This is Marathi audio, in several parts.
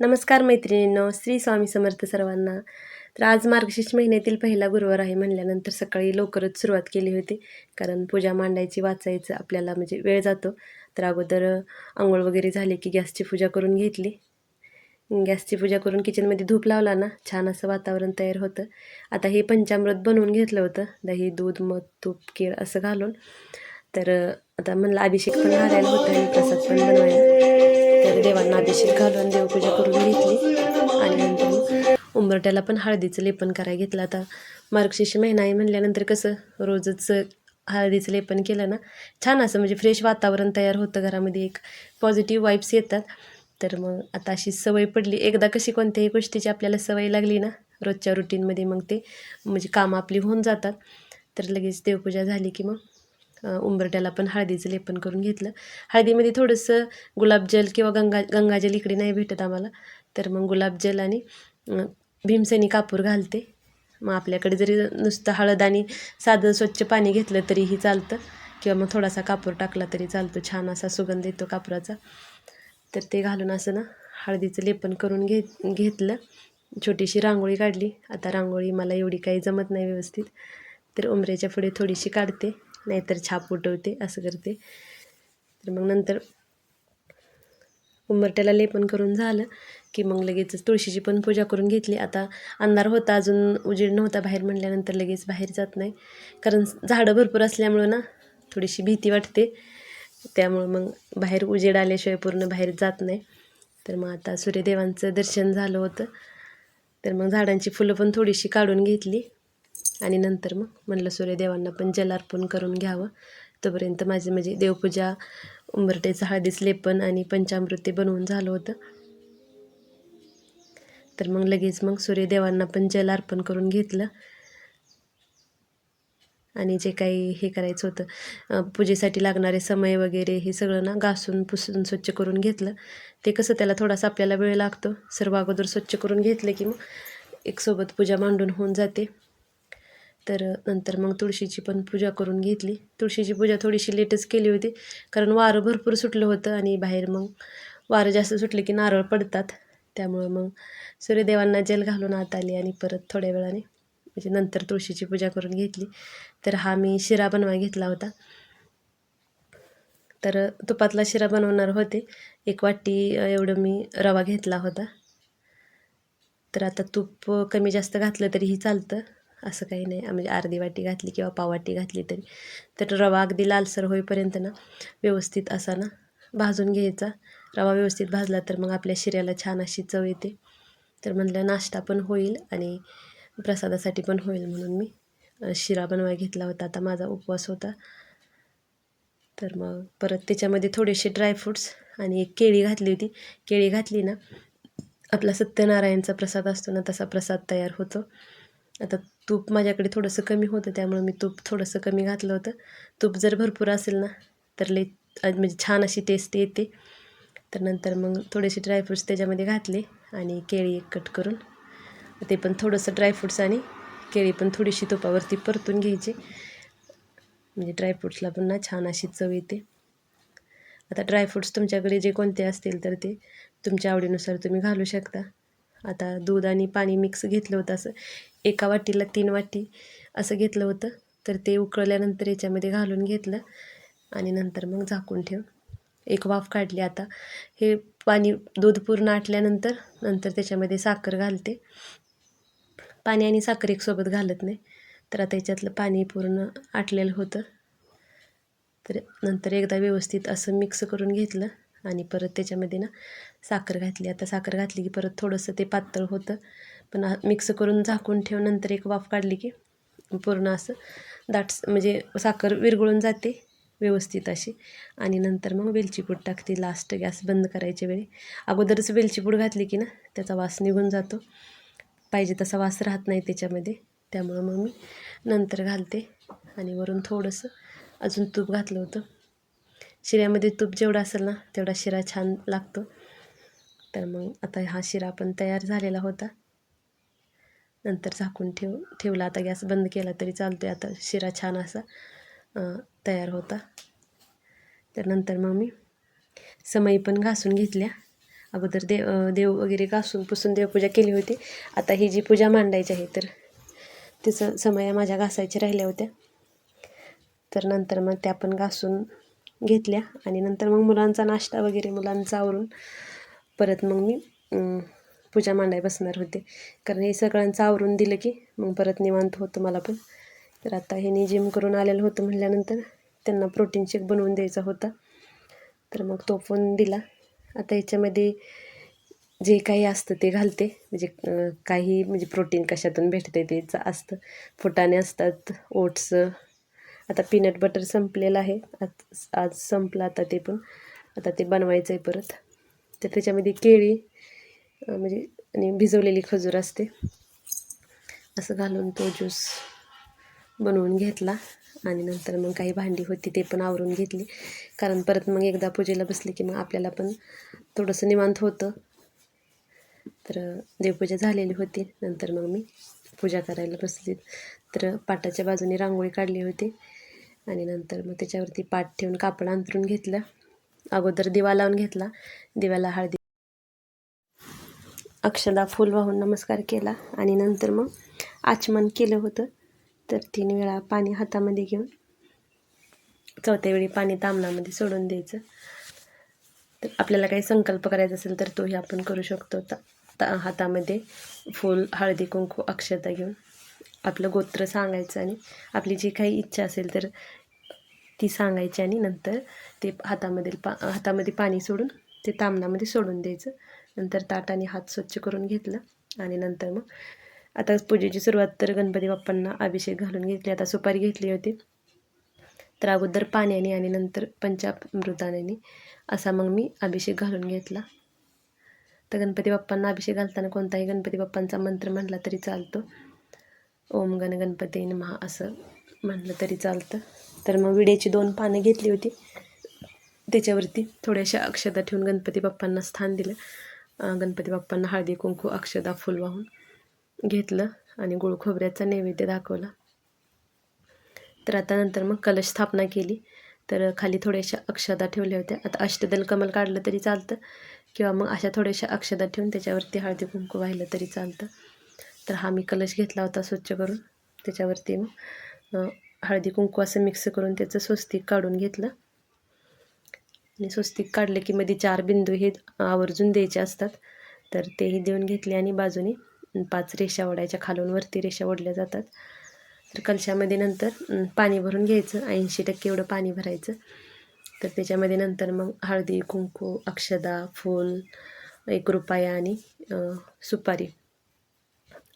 नमस्कार मैत्रिणींनो श्री स्वामी समर्थ सर्वांना. तर आज मार्गशीर्ष महिन्यातील पहिला गुरुवार आहे म्हणल्यानंतर सकाळी लवकरच सुरुवात केली होती कारण पूजा मांडायची वाचायचं आपल्याला म्हणजे वेळ जातो. तर अगोदर आंघोळ वगैरे झाली की गॅसची पूजा करून घेतली. गॅसची पूजा करून किचनमध्ये धूप लावला ना छान असं वातावरण तयार होतं. आता हे पंचामृत बनवून घेतलं होतं दही दूध मध तूप केळ असं घालून. तर आता म्हणलं अभिषेक पण घालायला होतं आणि प्रसाद पण बनवायला. तर देवांना अभिषेक घालून देवपूजा करून घेतली. आणि नंतर उंबरट्याला पण हळदीचं लेपन करायला घेतलं. आता मार्गशीर्ष महिना आहे म्हणल्यानंतर कसं रोजच हळदीचं लेपन केलं ना छान असं म्हणजे फ्रेश वातावरण तयार होतं घरामध्ये. एक पॉझिटिव्ह वाईब्स येतात. तर मग आता अशी सवय पडली. एकदा कशी कोणत्याही गोष्टीची आपल्याला सवय लागली ना रोजच्या रुटीनमध्ये मग ते म्हणजे कामं आपली होऊन जातात. तर लगेच देवपूजा झाली की मग उंबरट्याला पण हळदीचं लेपन करून घेतलं. हळदीमध्ये थोडंसं गुलाबजल किंवा गंगा गंगाजल इकडे नाही भेटत आम्हाला. तर मग गुलाबजल आणि भीमसेनी कापूर घालते. मग आपल्याकडे जरी नुसतं हळद आणि साधं स्वच्छ पाणी घेतलं तरीही चालतं. किंवा मग थोडासा कापूर टाकला तरी चालतो. छान असा सुगंध येतो कापराचा. तर ते घालून असं ना हळदीचं लेपन करून घे घेतलं. छोटीशी रांगोळी काढली. आता रांगोळी मला एवढी काही जमत नाही व्यवस्थित. तर उमरेच्या पुढे थोडीशी काढते. नाहीतर छाप उठवते असं करते. तर मग नंतर उंबरट्याला लेपन करून झालं की मग लगेच तुळशीची पण पूजा करून घेतली. आता अंधार होता अजून उजेड नव्हता बाहेर म्हणल्यानंतर लगेच बाहेर जात नाही. कारण झाडं भरपूर असल्यामुळं ना थोडीशी भीती वाटते. त्यामुळं मग बाहेर उजेड आल्याशिवाय पूर्ण बाहेर जात नाही. तर मग आता सूर्यदेवांचं दर्शन झालं होतं. तर मग झाडांची फुलं पण थोडीशी काढून घेतली. आणि नंतर मग म्हणलं सूर्यदेवांना पण जल अर्पण करून घ्यावं. तोपर्यंत माझी म्हणजे देवपूजा उंबरटेचं हळदीच लेपन आणि पंचामृती बनवून झालं होतं. तर मग लगेच मग सूर्यदेवांना पण जल अर्पण करून घेतलं. आणि जे काही हे करायचं होतं पूजेसाठी लागणारे समय वगैरे हे सगळं ना घासून पुसून स्वच्छ करून घेतलं. ते कसं त्याला थोडासा आपल्याला वेळ लागतो. सर्व अगोदर स्वच्छ करून घेतलं की मग एक सोबत पूजा मांडून होऊन जाते. तर नंतर मग तुळशीची पण पूजा करून घेतली. तुळशीची पूजा थोडीशी लेटच केली होती कारण वारं भरपूर सुटलं होतं आणि बाहेर मग वारं जास्त सुटले की नारळ पडतात. त्यामुळं मग सूर्यदेवांना जल घालून आत आली आणि परत थोड्या वेळाने म्हणजे नंतर तुळशीची पूजा करून घेतली. तर हा मी शिरा बनवा घेतला होता. तर तुपातला शिरा बनवणार होते. एक वाटी एवढं मी रवा घेतला होता. तर आता तूप कमी जास्त घातलं तरीही चालतं. असं काही नाही. म्हणजे अर्धी वाटी घातली किंवा पाववाटी घातली तरी. तर रवा अगदी लालसर होईपर्यंत ना व्यवस्थित असा ना भाजून घ्यायचा. रवा व्यवस्थित भाजला तर मग आपल्या शिऱ्याला छान अशी चव येते. तर म्हटलं नाश्ता पण होईल आणि प्रसादासाठी पण होईल म्हणून मी शिरा बनवाय घेतला होता. आता माझा उपवास होता. तर मग परत त्याच्यामध्ये थोडेसे ड्रायफ्रूट्स आणि एक केळी घातली होती. केळी घातली ना आपला सत्यनारायणचा प्रसाद असतो ना तसा प्रसाद तयार होतो. आता तूप माझ्याकडे थोडंसं कमी होतं त्यामुळं मी तूप थोडंसं कमी घातलं होतं. तूप जर भरपूर असेल ना तर लई म्हणजे छान अशी टेस्ट येते. तर नंतर मग थोडेसे ड्रायफ्रूट्स त्याच्यामध्ये घातले आणि केळी एक कट करून ते पण थोडंसं ड्रायफ्रूट्स आणि केळी पण थोडीशी तुपावरती परतून घ्यायची. म्हणजे ड्रायफ्रूट्सला पण ना छान अशी चव येते. आता ड्रायफ्रूट्स तुमच्याकडे जे कोणते असतील तर ते तुमच्या आवडीनुसार तुम्ही घालू शकता. आता दूध आणि पाणी मिक्स घेतलं होतं असं. एका वाटीला तीन वाटी असं घेतलं होतं. तर ते उकळल्यानंतर याच्यामध्ये घालून घेतलं आणि नंतर मग झाकून ठेवून एक वाफ काढली आता. हे पाणी दूध पूर्ण आटल्यानंतर नंतर त्याच्यामध्ये साखर घालते. पाणी आणि साखर एकसोबत घालत नाही. तर आता याच्यातलं पाणी पूर्ण आटलेलं होतं. तर नंतर एकदा व्यवस्थित असं मिक्स करून घेतलं आणि परत त्याच्यामध्ये ना साखर घातली. आता साखर घातली की परत थोडंसं ते पातळ होतं. पण मिक्स करून झाकून ठेवून नंतर एक वाफ काढली की पूर्ण असं दाट म्हणजे साखर विरघळून जाते व्यवस्थित अशी. आणि नंतर मग वेलचीपूड टाकते लास्ट गॅस बंद करायच्या वेळी. अगोदरच वेलचीपूड घातली की ना त्याचा वास निघून जातो. पाहिजे तसा वास राहत नाही त्याच्यामध्ये. त्यामुळं मग मी नंतर घालते आणि वरून थोडंसं अजून तूप घातलं होतं. शिऱ्यामध्ये तूप जेवढं असेल ना तेवढा शिरा छान लागतो. तर मग आता हा शिरा पण तयार झालेला होता. नंतर झाकून ठेव ठेवला आता गॅस बंद केला तरी चालतो आहे आता शिरा छान असा तयार होता. तर नंतर मग मी समई पण घासून घेतल्या. अगोदर देव देव वगैरे घासून पुसून देवपूजा केली होती. आता ही जी पूजा मांडायची आहे तर तिचं समया माझ्या घासायच्या राहिल्या होत्या. तर नंतर मग त्या पण घासून घेतल्या. आणि नंतर मग मुलांचा नाश्ता वगैरे मुलांचा आवरून परत मग मी पूजा मांडाय बसणार होते. कारण हे सगळ्यांचं आवरून दिलं की मग परत निवांत होतं मला पण. तर आता हे जिम करून आलेलं होतं म्हटल्यानंतर त्यांना प्रोटीन शेक बनवून द्यायचा होता. तर मग तो पण दिला. आता याच्यामध्ये जे काही असतं ते घालते. म्हणजे काही म्हणजे प्रोटीन कशातून भेटते त्याचं असतं. फुटाणे असतात ओट्स आता पीनट बटर संपलेलं आहे. आज आज संपलं आता ते पण. आता ते बनवायचं आहे परत. तर त्याच्यामध्ये केळी म्हणजे आणि भिजवलेली खजूर असते. असं घालून तो ज्यूस बनवून घेतला आणि नंतर मग काही भांडी होती ते पण आवरून घेतली. कारण परत मग एकदा पूजेला बसली की मग आपल्याला पण थोडंसं निवांत होतं. तर देवपूजा झालेली होती. नंतर मग मी पूजा करायला बसली. तर पाटाच्या बाजूने रांगोळी काढली होती. आणि नंतर मग त्याच्यावरती पाट ठेवून कापड अंतरून घेतलं. अगोदर दिवा लावून घेतला. दिव्याला हळदी अक्षदा फूल वाहून नमस्कार केला आणि नंतर मग आचमन केलं होतं. तर तीन वेळा पाणी हातामध्ये घेऊन चौथ्या वेळी पाणी तामणामध्ये सोडून द्यायचं. तर आपल्याला काही संकल्प करायचा असेल तर तोही आपण करू शकतो. ता ता हातामध्ये फूल हळदी कुंकू अक्षता घेऊन आपलं गोत्र सांगायचं आणि आपली जी काही इच्छा असेल तर ती सांगायची आणि नंतर ते हातामधील पा हातामध्ये पाणी सोडून ते तामणामध्ये सोडून द्यायचं. नंतर ताटाने हात स्वच्छ करून घेतलं आणि नंतर मग आता पूजेची सुरुवात तर गणपती बाप्पांना अभिषेक घालून घेतली. आता सुपारी घेतली होती. तर अगोदर पाण्याने आणि नंतर पंचामृताने असा मग मी अभिषेक घालून घेतला. तर गणपती बाप्पांना अभिषेक घालताना कोणताही गणपती बाप्पांचा मंत्र म्हटला तरी चालतो. ओम गण गणपती महा असं म्हटलं तरी चालतं. तर मग विड्याची दोन पानं घेतली होती. त्याच्यावरती थोड्याशा अक्षता ठेवून गणपती बाप्पांना स्थान दिलं. गणपती बाप्पांना हळदी कुंकू अक्षदा फुल वाहून घेतलं आणि गुळ खोबऱ्याचा नैवेद्य दाखवला. तर आता नंतर मग कलश स्थापना केली. तर खाली थोड्याशा अक्षदा ठेवल्या होत्या. आता अष्टदल कमल काढलं तरी चालतं किंवा मग अशा थोड्याशा अक्षदा ठेवून त्याच्यावरती हळदी कुंकू वाहिलं तरी चालतं. तर हा मी कलश घेतला होता स्वच्छ करून. त्याच्यावरती मग हळदी कुंकू असं मिक्स करून त्याचं स्वस्तिक काढून घेतलं. आणि स्वस्तिक काढलं की मध्ये चार बिंदू हे आवर्जून द्यायचे असतात. तर तेही देऊन घेतले आणि बाजूने पाच रेषा ओढायच्या खालून वरती रेषा ओढल्या जातात. तर कलशामध्ये नंतर पाणी भरून घ्यायचं ऐंशी टक्के एवढं पाणी भरायचं. तर त्याच्यामध्ये नंतर मग हळदी कुंकू अक्षदा फूल एक रुपया आणि सुपारी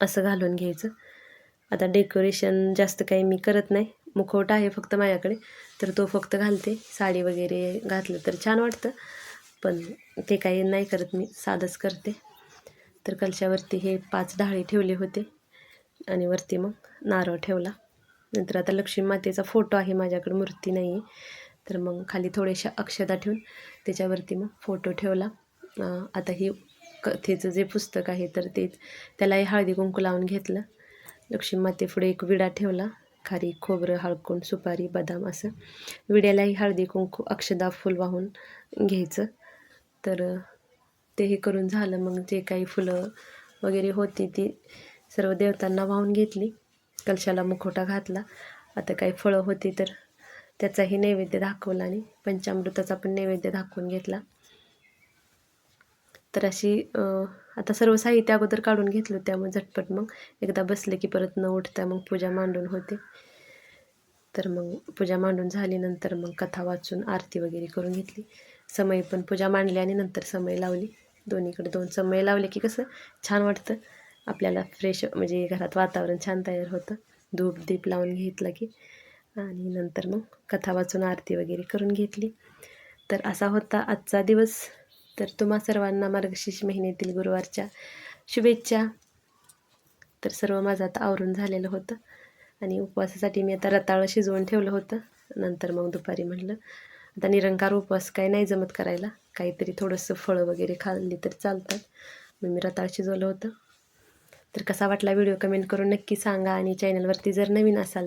असं घालून घ्यायचं. आता डेकोरेशन जास्त काही मी करत नाही. मुखवटा आहे फक्त माझ्याकडे. तर तो फक्त घालते. साडी वगैरे घातलं तर छान वाटतं. पण ते काही नाही करत मी. साधंच करते. तर कलशावरती हे पाच ढाळे ठेवले होते. आणि वरती मग नारळ ठेवला. नंतर आता लक्ष्मी मातेचा फोटो आहे माझ्याकडे. मूर्ती नाही आहे. तर मग खाली थोड्याशा अक्षता ठेवून त्याच्यावरती मग फोटो ठेवला. आता ही कथेचं जे पुस्तक आहे तर ते त्यालाही हळदी कुंकू लावून घेतलं. लक्ष्मी मातेपुढे एक विडा ठेवला. खारी खोबरं हळकुंड सुपारी बदाम असं विड्यालाही हळदी कुंकू अक्षदा फुल वाहून घ्यायचं. तर ते हे करून झालं. मग जे काही फुलं वगैरे होती ती सर्व देवतांना वाहून घेतली. कलशाला मुखोटा घातला. आता काही फळं होती तर त्याचाही नैवेद्य दाखवला आणि पंचामृताचा पण नैवेद्य दाखवून घेतला. तर अशी आता सर्व साहित्य अगोदर काढून घेतलं त्यामुळे झटपट मग एकदा बसले की परत न उठता मग पूजा मांडून होते. तर मग पूजा मांडून झाल्यानंतर मग कथा वाचून आरती वगैरे करून घेतली. समय पण पूजा मांडली आणि नंतर समय लावली. दोन्हीकडे दोन समय लावले की कसं छान वाटतं. आपल्याला फ्रेश म्हणजे घरात वातावरण छान तयार होतं. धूप दीप लावून घेतला की आणि नंतर मग कथा वाचून आरती वगैरे करून घेतली. तर असा होता आजचा दिवस. तर तुम्हा सर्वांना मार्गशीर्ष महिन्यातील गुरुवारच्या शुभेच्छा. तर सर्व माझं आता आवरून झालेलं होतं आणि उपवासासाठी मी आता रताळं शिजवून ठेवलं होतं. नंतर मग दुपारी म्हटलं आता निरंकार उपवास काय नाही जमत करायला. काहीतरी थोडंसं फळं वगैरे खाल्ली तर चालतात. मग मी रताळ शिजवलं होतं. तर कसा वाटला व्हिडिओ कमेंट करून नक्की सांगा आणि चॅनलवरती जर नवीन असाल